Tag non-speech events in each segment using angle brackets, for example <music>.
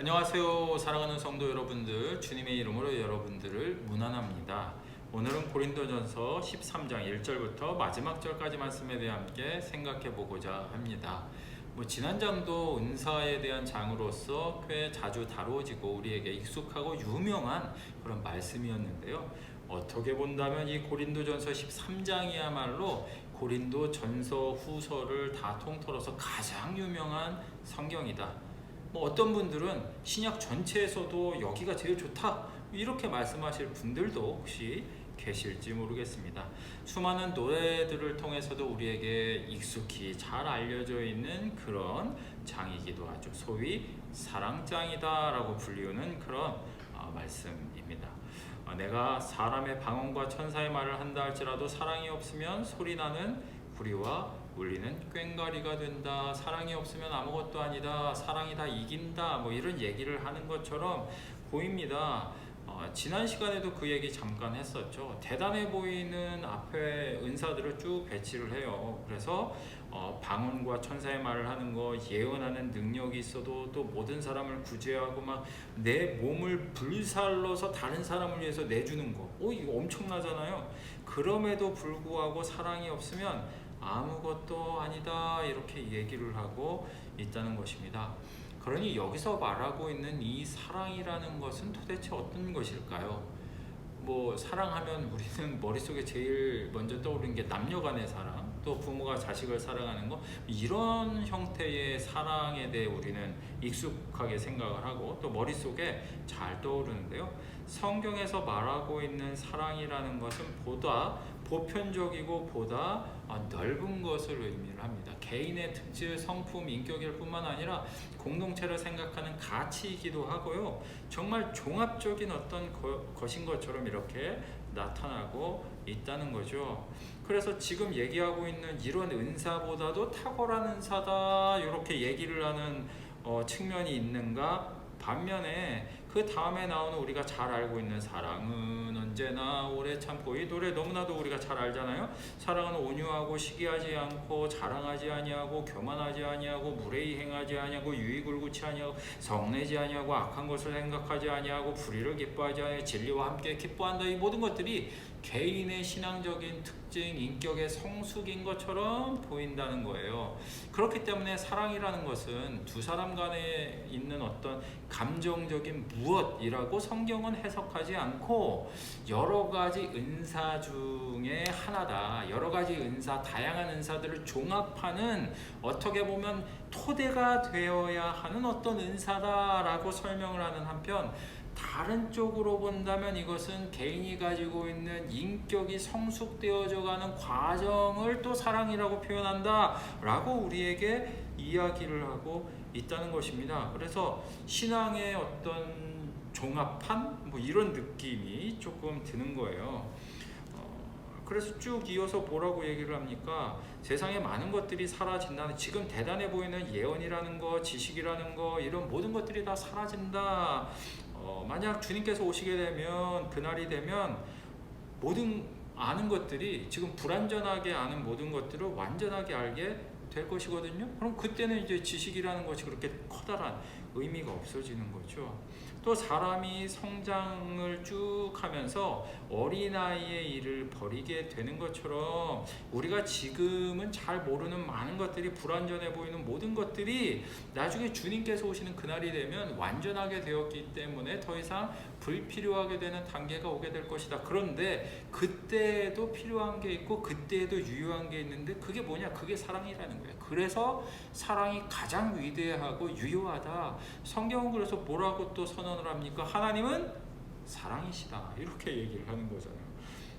안녕하세요. 사랑하는 성도 여러분들 주님의 이름으로 여러분들을 문안합니다. 오늘은 고린도전서 13장 1절부터 마지막 절까지 말씀에 대해 함께 생각해 보고자 합니다. 뭐 지난 장도 은사에 대한 장으로서 꽤 자주 다루어지고 우리에게 익숙하고 유명한 그런 말씀이었는데요. 어떻게 본다면 이 고린도전서 13장이야말로 고린도 전서 후서를 다 통틀어서 가장 유명한 성경이다 뭐 어떤 분들은 신약 전체에서도 여기가 제일 좋다 이렇게 말씀하실 분들도 혹시 계실지 모르겠습니다. 수많은 노래들을 통해서도 우리에게 익숙히 잘 알려져 있는 그런 장이기도 하죠. 소위 사랑장이다라고 불리우는 그런 어, 말씀입니다. 어, 내가 사람의 방언과 천사의 말을 한다 할지라도 사랑이 없으면 소리 나는 구리와 울리는 꽹과리가 된다. 사랑이 없으면 아무것도 아니다. 사랑이 다 이긴다. 뭐 이런 얘기를 하는 것처럼 보입니다. 어, 지난 시간에도 그 얘기 잠깐 했었죠. 대단해 보이는 앞에 은사들을 쭉 배치를 해요. 그래서 어, 방언과 천사의 말을 하는 거, 예언하는 능력이 있어도 또 모든 사람을 구제하고 막 내 몸을 불살러서 다른 사람을 위해서 내주는 거. 오 이거 엄청나잖아요. 그럼에도 불구하고 사랑이 없으면 아무것도 아니다 이렇게 얘기를 하고 있다는 것입니다. 그러니 여기서 말하고 있는 이 사랑이라는 것은 도대체 어떤 것일까요? 뭐 사랑하면 우리는 머릿속에 제일 먼저 떠오르는 게 남녀 간의 사랑, 또 부모가 자식을 사랑하는 거 이런 형태의 사랑에 대해 우리는 익숙하게 생각을 하고 또 머릿속에 잘 떠오르는데요. 성경에서 말하고 있는 사랑이라는 것은 보다 보편적이고 보다 어, 넓은 것을 의미를 합니다. 개인의 특질, 성품, 인격일 뿐만 아니라 공동체를 생각하는 가치이기도 하고요. 정말 종합적인 어떤 거, 것인 것처럼 이렇게 나타나고 있다는 거죠. 그래서 지금 얘기하고 있는 이런 은사보다도 탁월한 은사다 이렇게 얘기를 하는 어, 측면이 있는가 반면에 그 다음에 나오는 우리가 잘 알고 있는 사랑은 언제나 오래 참고 이 노래 너무나도 우리가 잘 알잖아요. 사랑은 온유하고 시기하지 않고 자랑하지 아니하고 교만하지 아니하고 무례히 행하지 아니하고 유익을 구치 아니하고 성내지 아니하고 악한 것을 생각하지 아니하고 불의를 기뻐하지 아니하고 진리와 함께 기뻐한다. 이 모든 것들이 개인의 신앙적인 특징, 인격의 성숙인 것처럼 보인다는 거예요. 그렇기 때문에 사랑이라는 것은 두 사람 간에 있는 어떤 감정적인 무엇이라고 성경은 해석하지 않고 여러 가지 은사 중에 하나다. 여러 가지 은사, 다양한 은사들을 종합하는 어떻게 보면 토대가 되어야 하는 어떤 은사다라고 설명을 하는 한편 다른 쪽으로 본다면 이것은 개인이 가지고 있는 인격이 성숙되어져 가는 과정을 또 사랑이라고 표현한다 라고 우리에게 이야기를 하고 있다는 것입니다. 그래서 신앙의 어떤 종합한 뭐 이런 느낌이 조금 드는 거예요. 어, 그래서 쭉 이어서 뭐라고 얘기를 합니까? 세상에 많은 것들이 사라진다는 지금 대단해 보이는 예언이라는 거, 지식이라는 거 이런 모든 것들이 다 사라진다. 어, 만약 주님께서 오시게 되면 그날이 되면 모든 아는 것들이 지금 불완전하게 아는 모든 것들을 완전하게 알게 될 것이거든요. 그럼 그때는 이제 지식이라는 것이 그렇게 커다란 의미가 없어지는 거죠. 또 사람이 성장을 쭉 하면서 어린아이의 일을 버리게 되는 것처럼 우리가 지금은 잘 모르는 많은 것들이 불완전해 보이는 모든 것들이 나중에 주님께서 오시는 그날이 되면 완전하게 되었기 때문에 더 이상 불필요하게 되는 단계가 오게 될 것이다. 그런데 그때에도 필요한 게 있고 그때에도 유효한 게 있는데 그게 뭐냐? 그게 사랑이라는 거예요. 그래서 사랑이 가장 위대하고 유효하다. 성경은 그래서 뭐라고 또 선언을 합니까? 하나님은 사랑이시다. 이렇게 얘기를 하는 거잖아요.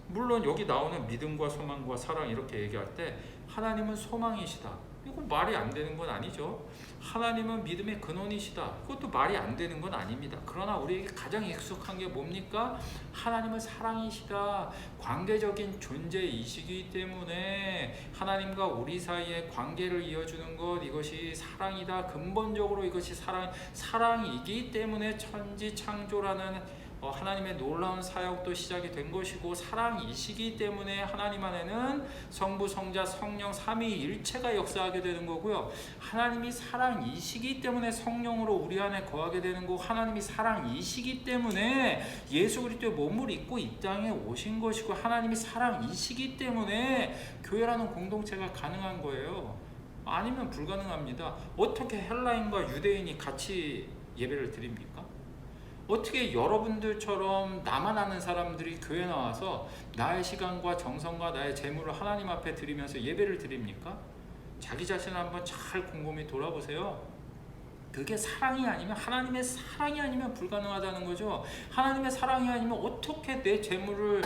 물론 여기 나오는 믿음과 소망과 사랑 이렇게 얘기할 때 하나님은 소망이시다. 이건 말이 안 되는 건 아니죠. 하나님은 믿음의 근원이시다. 그것도 말이 안 되는 건 아닙니다. 그러나 우리에게 가장 익숙한 게 뭡니까? 하나님은 사랑이시다. 관계적인 존재이시기 때문에 하나님과 우리 사이의 관계를 이어주는 것 이것이 사랑이다. 근본적으로 이것이 사랑 사랑이기 때문에 천지 창조라는 어, 하나님의 놀라운 사역도 시작이 된 것이고 사랑이시기 때문에 하나님 안에는 성부, 성자, 성령 삼위일체가 역사하게 되는 거고요. 하나님이 사랑이시기 때문에 성령으로 우리 안에 거하게 되는 거고 하나님이 사랑이시기 때문에 예수 그리스도의 몸을 입고 이 땅에 오신 것이고 하나님이 사랑이시기 때문에 교회라는 공동체가 가능한 거예요. 아니면 불가능합니다. 어떻게 헬라인과 유대인이 같이 예배를 드립니까? 어떻게 여러분들처럼 나만 아는 사람들이 교회 나와서 나의 시간과 정성과 나의 재물을 하나님 앞에 드리면서 예배를 드립니까? 자기 자신을 한번 잘 곰곰이 돌아보세요. 그게 사랑이 아니면 하나님의 사랑이 아니면 불가능하다는 거죠. 하나님의 사랑이 아니면 어떻게 내 재물을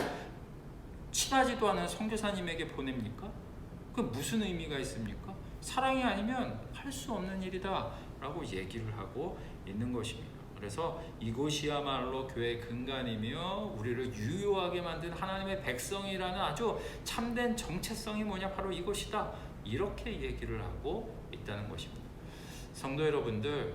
친하지도 않은 선교사님에게 보냅니까? 그 무슨 의미가 있습니까? 사랑이 아니면 할 수 없는 일이다라고 얘기를 하고 있는 것입니다. 그래서 이곳이야말로 교회의 근간이며 우리를 유효하게 만든 하나님의 백성이라는 아주 참된 정체성이 뭐냐 바로 이것이다 이렇게 얘기를 하고 있다는 것입니다. 성도 여러분들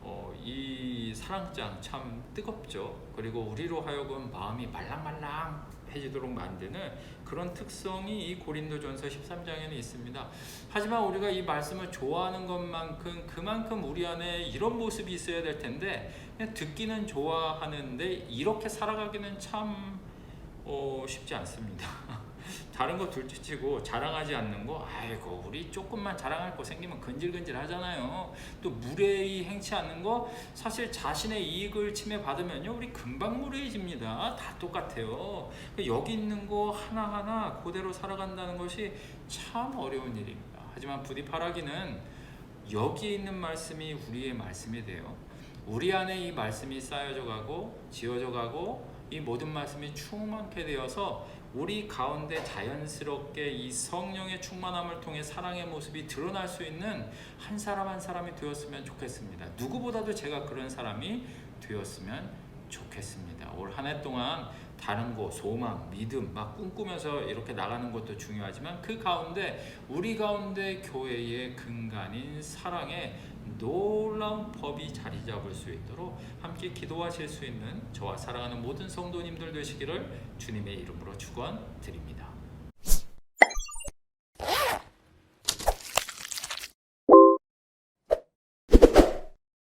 어, 이 사랑장 참 뜨겁죠. 그리고 우리로 하여금 마음이 말랑말랑 해지도록 만드는 그런 특성이 이 고린도전서 13장에는 있습니다. 하지만 우리가 이 말씀을 좋아하는 것만큼 그만큼 우리 안에 이런 모습이 있어야 될 텐데 듣기는 좋아하는데 이렇게 살아가기는 참 어, 쉽지 않습니다. <laughs> 다른 거 둘째치고 자랑하지 않는 거? 아이고 우리 조금만 자랑할 거 생기면 근질근질 하잖아요. 또 무례히 행치 않는 거? 사실 자신의 이익을 침해받으면요 우리 금방 무례해집니다. 다 똑같아요. 여기 있는 거 하나하나 그대로 살아간다는 것이 참 어려운 일입니다. 하지만 부디 바라기는 여기에 있는 말씀이 우리의 말씀이 돼요 우리 안에 이 말씀이 쌓여져 가고 지어져 가고 이 모든 말씀이 충만케 되어서 우리 가운데 자연스럽게 이 성령의 충만함을 통해 사랑의 모습이 드러날 수 있는 한 사람 한 사람이 되었으면 좋겠습니다. 누구보다도 제가 그런 사람이 되었으면 좋겠습니다. 올 한 해 동안 다른 곳, 소망, 믿음 막 꿈꾸면서 이렇게 나가는 것도 중요하지만 그 가운데 우리 가운데 교회의 근간인 사랑의 놀라운 법이 자리 잡을 수 있도록 함께 기도하실 수 있는 저와 사랑하는 모든 성도님들 되시기를 주님의 이름으로 축원드립니다.